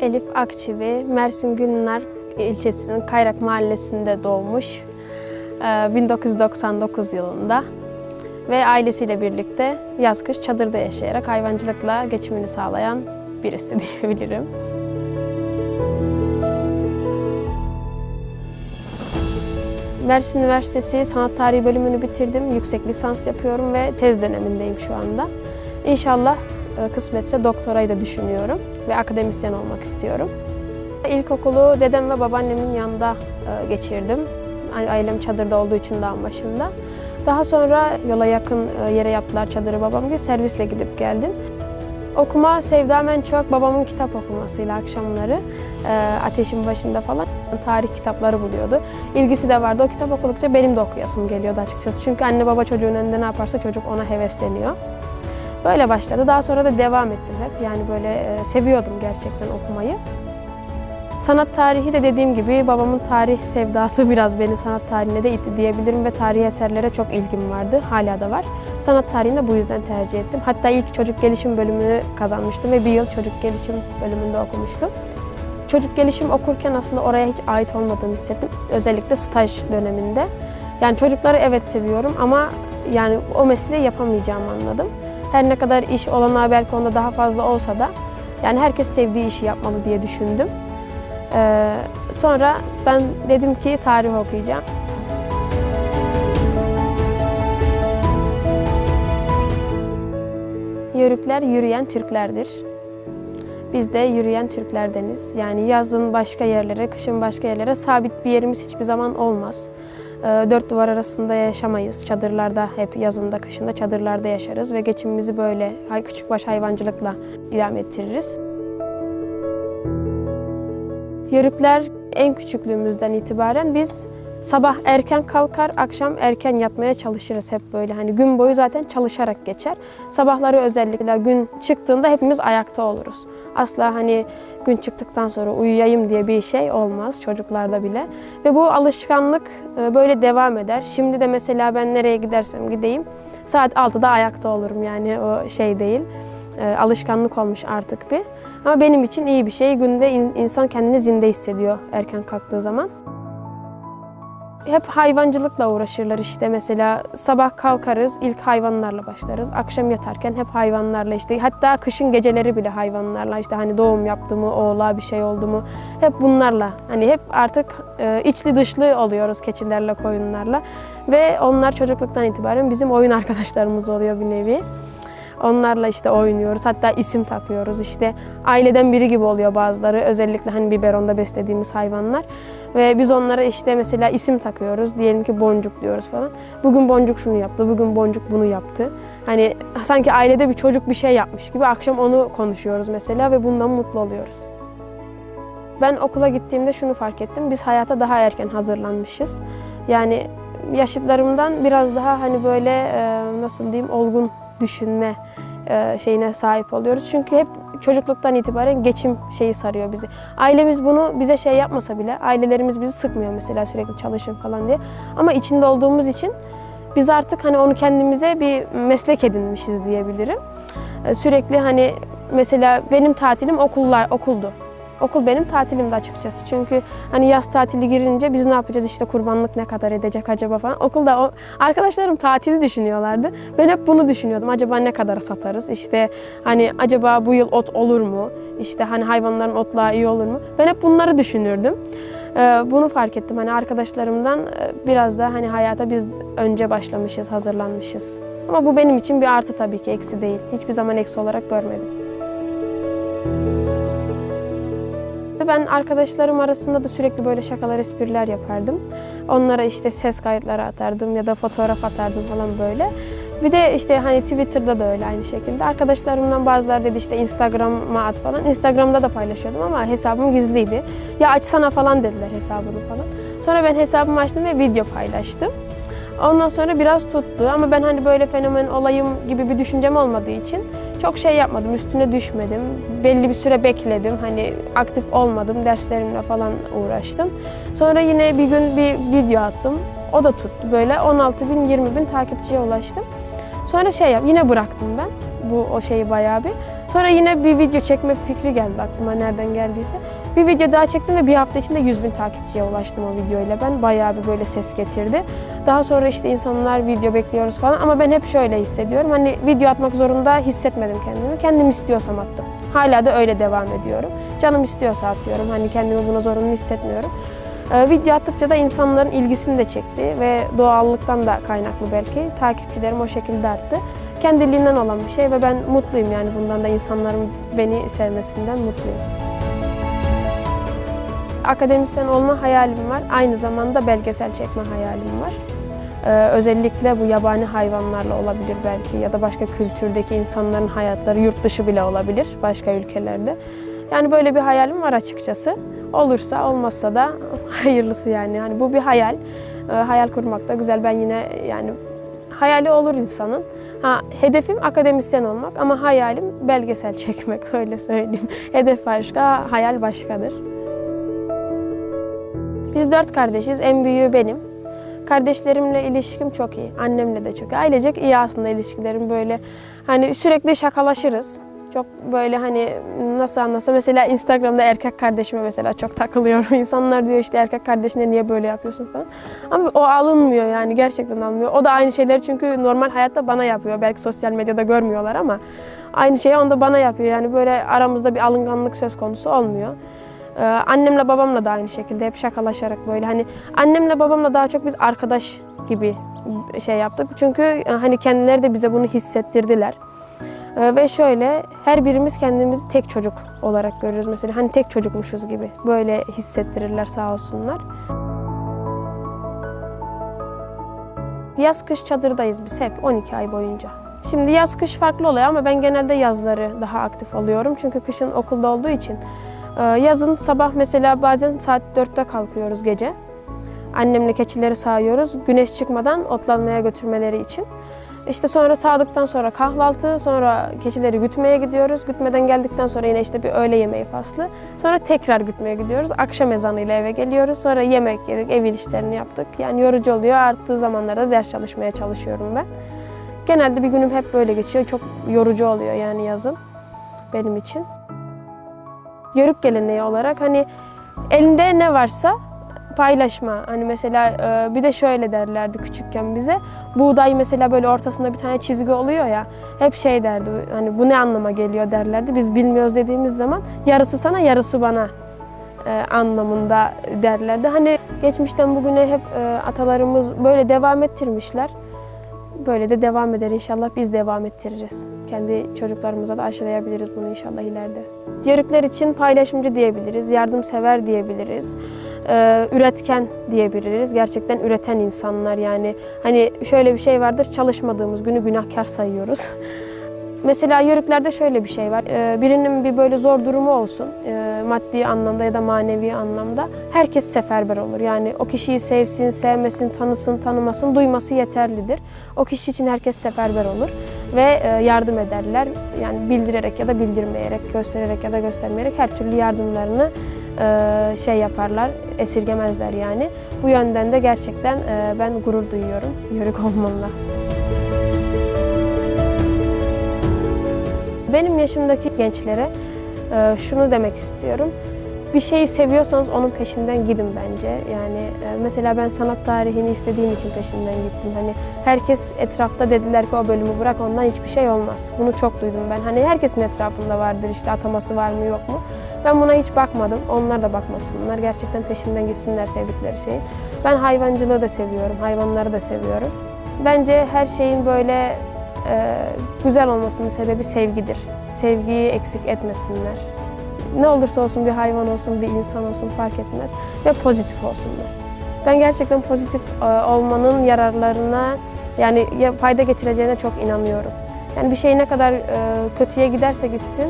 Elif Akçivi, Mersin Günler ilçesinin Kayrak mahallesinde doğmuş. Ee, 1999 yılında ve ailesiyle birlikte yaz kış çadırda yaşayarak hayvancılıkla geçimini sağlayan birisi diyebilirim. Mersin Üniversitesi Sanat Tarihi bölümünü bitirdim. Yüksek lisans yapıyorum ve tez dönemindeyim şu anda. İnşallah e, kısmetse doktorayı da düşünüyorum ve akademisyen olmak istiyorum. İlkokulu dedem ve babaannemin yanında e, geçirdim. Ailem çadırda olduğu için dağın başında. Daha sonra yola yakın e, yere yaptılar çadırı babam gibi servisle gidip geldim. Okuma sevdam en çok babamın kitap okumasıyla akşamları e, ateşin başında falan tarih kitapları buluyordu. İlgisi de vardı. O kitap okudukça benim de okuyasım geliyordu açıkçası. Çünkü anne baba çocuğun önünde ne yaparsa çocuk ona hevesleniyor. Böyle başladı. Daha sonra da devam ettim hep. Yani böyle e, seviyordum gerçekten okumayı. Sanat tarihi de dediğim gibi babamın tarih sevdası biraz beni sanat tarihine de itti diyebilirim ve tarihi eserlere çok ilgim vardı. Hala da var. Sanat tarihini de bu yüzden tercih ettim. Hatta ilk çocuk gelişim bölümünü kazanmıştım ve bir yıl çocuk gelişim bölümünde okumuştum. Çocuk gelişim okurken aslında oraya hiç ait olmadığımı hissettim. Özellikle staj döneminde. Yani çocukları evet seviyorum ama yani o mesleği yapamayacağımı anladım. Her ne kadar iş olanağı belki onda daha fazla olsa da yani herkes sevdiği işi yapmalı diye düşündüm. Ee, sonra ben dedim ki tarih okuyacağım. Yörükler yürüyen Türklerdir. Biz de yürüyen Türklerdeniz. Yani yazın başka yerlere, kışın başka yerlere sabit bir yerimiz hiçbir zaman olmaz. Ee, Dört duvar arasında yaşamayız. Çadırlarda hep yazında, kışında çadırlarda yaşarız ve geçimimizi böyle küçükbaş hayvancılıkla idame ettiririz. Yörükler en küçüklüğümüzden itibaren biz sabah erken kalkar, akşam erken yatmaya çalışırız hep böyle. Hani gün boyu zaten çalışarak geçer. Sabahları özellikle gün çıktığında hepimiz ayakta oluruz. Asla hani gün çıktıktan sonra uyuyayım diye bir şey olmaz çocuklarda bile. Ve bu alışkanlık e, böyle devam eder. Şimdi de mesela ben nereye gidersem gideyim saat 6'da ayakta olurum yani o şey değil. E, alışkanlık olmuş artık bir. Ama benim için iyi bir şey. Günde in- insan kendini zinde hissediyor erken kalktığı zaman. Hep hayvancılıkla uğraşırlar işte mesela sabah kalkarız ilk hayvanlarla başlarız. Akşam yatarken hep hayvanlarla işte hatta kışın geceleri bile hayvanlarla işte hani doğum yaptı mı oğlağa bir şey oldu mu hep bunlarla hani hep artık e, içli dışlı oluyoruz keçilerle koyunlarla ve onlar çocukluktan itibaren bizim oyun arkadaşlarımız oluyor bir nevi. Onlarla işte oynuyoruz. Hatta isim takıyoruz. İşte aileden biri gibi oluyor bazıları. Özellikle hani biberonda beslediğimiz hayvanlar. Ve biz onlara işte mesela isim takıyoruz. Diyelim ki boncuk diyoruz falan. Bugün boncuk şunu yaptı, bugün boncuk bunu yaptı. Hani sanki ailede bir çocuk bir şey yapmış gibi akşam onu konuşuyoruz mesela ve bundan mutlu oluyoruz. Ben okula gittiğimde şunu fark ettim. Biz hayata daha erken hazırlanmışız. Yani yaşıtlarımdan biraz daha hani böyle nasıl diyeyim olgun düşünme e, şeyine sahip oluyoruz. Çünkü hep çocukluktan itibaren geçim şeyi sarıyor bizi. Ailemiz bunu bize şey yapmasa bile, ailelerimiz bizi sıkmıyor mesela sürekli çalışın falan diye. Ama içinde olduğumuz için biz artık hani onu kendimize bir meslek edinmişiz diyebilirim. E, Sürekli hani mesela benim tatilim okullar okuldu. Okul benim tatilimdi açıkçası. Çünkü hani yaz tatili girince biz ne yapacağız işte kurbanlık ne kadar edecek acaba falan. Okulda o arkadaşlarım tatili düşünüyorlardı. Ben hep bunu düşünüyordum. Acaba ne kadar satarız? İşte hani acaba bu yıl ot olur mu? İşte hani hayvanların otlağı iyi olur mu? Ben hep bunları düşünürdüm. Ee, Bunu fark ettim. Hani arkadaşlarımdan e, biraz da hani hayata biz önce başlamışız, hazırlanmışız. Ama bu benim için bir artı tabii ki, eksi değil. Hiçbir zaman eksi olarak görmedim. Ben arkadaşlarım arasında da sürekli böyle şakalar, espriler yapardım. Onlara işte ses kayıtları atardım ya da fotoğraf atardım falan böyle. Bir de işte hani Twitter'da da öyle aynı şekilde. Arkadaşlarımdan bazıları dedi işte Instagram'a at falan. Instagram'da da paylaşıyordum ama hesabım gizliydi. Ya açsana falan dediler hesabını falan. Sonra ben hesabımı açtım ve video paylaştım. Ondan sonra biraz tuttu ama ben hani böyle fenomen olayım gibi bir düşüncem olmadığı için çok şey yapmadım, üstüne düşmedim. Belli bir süre bekledim, hani aktif olmadım, derslerimle falan uğraştım. Sonra yine bir gün bir video attım, o da tuttu böyle 16 bin, 20 bin takipçiye ulaştım. Sonra şey yap, yine bıraktım ben bu o şeyi bayağı bir. Sonra yine bir video çekme fikri geldi aklıma nereden geldiyse. Bir video daha çektim ve bir hafta içinde 100 bin takipçiye ulaştım o videoyla ben. Bayağı bir böyle ses getirdi. Daha sonra işte insanlar video bekliyoruz falan ama ben hep şöyle hissediyorum. Hani video atmak zorunda hissetmedim kendimi. Kendim istiyorsam attım. Hala da öyle devam ediyorum. Canım istiyorsa atıyorum. Hani kendimi buna zorunlu hissetmiyorum. Ee, video attıkça da insanların ilgisini de çekti ve doğallıktan da kaynaklı belki. Takipçilerim o şekilde arttı. Kendiliğinden olan bir şey ve ben mutluyum yani bundan da insanların beni sevmesinden mutluyum. Akademisyen olma hayalim var. Aynı zamanda belgesel çekme hayalim var. Ee, özellikle bu yabani hayvanlarla olabilir belki ya da başka kültürdeki insanların hayatları yurt dışı bile olabilir başka ülkelerde. Yani böyle bir hayalim var açıkçası. Olursa olmazsa da hayırlısı yani. Yani bu bir hayal. Ee, hayal kurmak da güzel. Ben yine yani hayali olur insanın. Ha, hedefim akademisyen olmak ama hayalim belgesel çekmek öyle söyleyeyim. Hedef başka, hayal başkadır. Biz dört kardeşiz. En büyüğü benim. Kardeşlerimle ilişkim çok iyi. Annemle de çok iyi. Ailecek iyi aslında ilişkilerim böyle. Hani sürekli şakalaşırız. Çok böyle hani nasıl anlasam mesela Instagram'da erkek kardeşime mesela çok takılıyorum. İnsanlar diyor işte erkek kardeşine niye böyle yapıyorsun falan. Ama o alınmıyor yani gerçekten alınmıyor. O da aynı şeyleri çünkü normal hayatta bana yapıyor. Belki sosyal medyada görmüyorlar ama aynı şeyi onda bana yapıyor. Yani böyle aramızda bir alınganlık söz konusu olmuyor. Ee, annemle babamla da aynı şekilde hep şakalaşarak böyle hani annemle babamla daha çok biz arkadaş gibi şey yaptık. Çünkü e, hani kendileri de bize bunu hissettirdiler. Ee, ve şöyle her birimiz kendimizi tek çocuk olarak görürüz mesela. Hani tek çocukmuşuz gibi böyle hissettirirler sağ olsunlar. Yaz kış çadırdayız biz hep 12 ay boyunca. Şimdi yaz kış farklı oluyor ama ben genelde yazları daha aktif oluyorum. Çünkü kışın okulda olduğu için. Ee, Yazın sabah mesela bazen saat 4'te kalkıyoruz gece. Annemle keçileri sağıyoruz güneş çıkmadan otlanmaya götürmeleri için. İşte sonra sağdıktan sonra kahvaltı, sonra keçileri gütmeye gidiyoruz. Gütmeden geldikten sonra yine işte bir öğle yemeği faslı. Sonra tekrar gütmeye gidiyoruz. Akşam ezanıyla eve geliyoruz. Sonra yemek yedik, ev işlerini yaptık. Yani yorucu oluyor. Arttığı zamanlarda ders çalışmaya çalışıyorum ben. Genelde bir günüm hep böyle geçiyor. Çok yorucu oluyor yani yazın benim için. Yörük geleneği olarak hani elinde ne varsa paylaşma. Hani mesela e, bir de şöyle derlerdi küçükken bize. Buğday mesela böyle ortasında bir tane çizgi oluyor ya. Hep şey derdi hani bu ne anlama geliyor derlerdi. Biz bilmiyoruz dediğimiz zaman yarısı sana yarısı bana e, anlamında derlerdi. Hani geçmişten bugüne hep e, atalarımız böyle devam ettirmişler. Böyle de devam eder inşallah biz devam ettiririz. Kendi çocuklarımıza da aşılayabiliriz bunu inşallah ileride. Yörükler için paylaşımcı diyebiliriz, yardımsever diyebiliriz, ee, üretken diyebiliriz. Gerçekten üreten insanlar yani. Hani şöyle bir şey vardır, çalışmadığımız günü günahkar sayıyoruz. Mesela yörüklerde şöyle bir şey var. Ee, Birinin bir böyle zor durumu olsun, e, maddi anlamda ya da manevi anlamda. Herkes seferber olur. Yani o kişiyi sevsin, sevmesin, tanısın, tanımasın, duyması yeterlidir. O kişi için herkes seferber olur ve e, yardım ederler. Yani bildirerek ya da bildirmeyerek, göstererek ya da göstermeyerek her türlü yardımlarını e, şey yaparlar, esirgemezler yani. Bu yönden de gerçekten e, ben gurur duyuyorum yörük olmamla. Benim yaşımdaki gençlere şunu demek istiyorum. Bir şeyi seviyorsanız onun peşinden gidin bence. Yani e, mesela ben sanat tarihini istediğim için peşinden gittim. Hani herkes etrafta dediler ki o bölümü bırak ondan hiçbir şey olmaz. Bunu çok duydum ben. Hani herkesin etrafında vardır işte ataması var mı yok mu. Ben buna hiç bakmadım. Onlar da bakmasınlar. Gerçekten peşinden gitsinler sevdikleri şeyin. Ben hayvancılığı da seviyorum. Hayvanları da seviyorum. Bence her şeyin böyle e, güzel olmasının sebebi sevgidir. Sevgiyi eksik etmesinler. Ne olursa olsun bir hayvan olsun, bir insan olsun fark etmez ve pozitif olsunlar. Ben gerçekten pozitif e, olmanın yararlarına yani ya- fayda getireceğine çok inanıyorum. Yani bir şey ne kadar e, kötüye giderse gitsin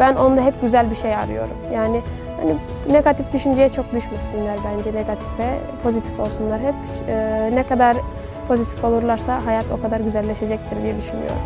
ben onda hep güzel bir şey arıyorum. Yani hani negatif düşünceye çok düşmesinler bence negatife, pozitif olsunlar hep. E, ne kadar pozitif olurlarsa hayat o kadar güzelleşecektir diye düşünüyorum.